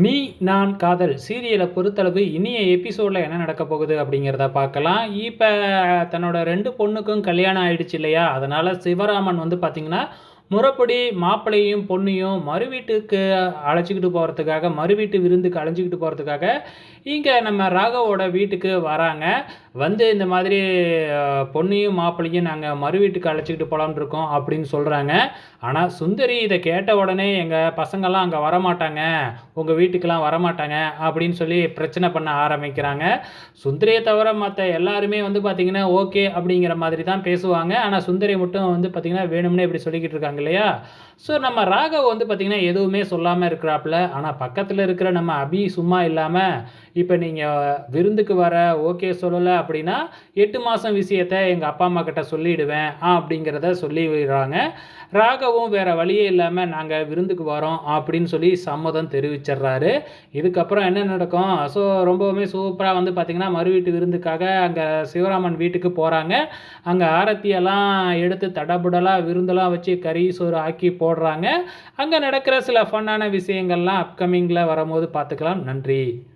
நீ நான் காதல் சீரியலை பொறுத்தளவு இனிய எபிசோடில் என்ன நடக்க போகுது அப்படிங்கிறத பார்க்கலாம். இப்போ தன்னோட ரெண்டு பொண்ணுக்கும் கல்யாணம் ஆயிடுச்சு இல்லையா? அதனால் சிவராமன் வந்து பார்த்திங்கன்னா முறைப்படி மாப்பிள்ளையும் பொண்ணையும் மறு வீட்டுக்கு அழைச்சிக்கிட்டு போகிறதுக்காக மறு வீட்டு விருந்துக்கு அழைச்சிக்கிட்டு போகிறதுக்காக இங்கே நம்ம ராகவோட வீட்டுக்கு வராங்க. வந்து இந்த மாதிரி பொண்ணையும் மாப்பிள்ளையும் நாங்கள் மறு வீட்டுக்கு அழைச்சிக்கிட்டு போகலான் இருக்கோம் அப்படின்னு சொல்கிறாங்க ஆனால் சுந்தரி இதை கேட்ட உடனே எங்கள் பசங்கள்லாம் அங்கே வரமாட்டாங்க. உங்கள் வீட்டுக்கெலாம் வரமாட்டாங்க அப்படின்னு சொல்லி பிரச்சனை பண்ண ஆரம்பிக்கிறாங்க. சுந்தரியை தவிர மற்ற எல்லாருமே வந்து பார்த்திங்கன்னா ஓகே அப்படிங்கிற மாதிரி தான் பேசுவாங்க. ஆனால் சுந்தரி மட்டும் வந்து பார்த்திங்கன்னா வேணும்னே இப்படி சொல்லிக்கிட்டு இருக்காங்க இல்லையா? ஸோ நம்ம ராகவ் வந்து பார்த்திங்கன்னா எதுவுமே சொல்லாமல் இருக்கிறாப்புல. ஆனால் பக்கத்தில் இருக்கிற நம்ம அபி சும்மா இல்லாமல் இப்போ நீங்கள் விருந்துக்கு வர ஓகே சொல்லலை அப்படின்னா எட்டு மாதம் விஷயத்த எங்கள் அப்பா அம்மா கிட்ட சொல்லிடுவேன் ஆ அப்படிங்கிறத சொல்லி விடுறாங்க ராகவும் வேறு வழியே இல்லாமல் நாங்கள் விருந்துக்கு வரோம் அப்படின்னு சொல்லி சம்மதம் தெரிவிச்சிடுறாரு. இதுக்கப்புறம் என்ன நடக்கும்? ஸோ ரொம்பவுமே சூப்பராக வந்து பார்த்திங்கன்னா மறு வீட்டு விருந்துக்காக அங்கே சிவராமன் வீட்டுக்கு போகிறாங்க அங்கே ஆரத்தியெல்லாம் எடுத்து தடபுடலாக விருந்தெல்லாம் வச்சு கறி சோறு ஆக்கி போடுறாங்க. அங்கே நடக்கிற சில ஃபன்னான விஷயங்கள்லாம் அப்கமிங்கில் வரும்போது பார்த்துக்கலாம். நன்றி.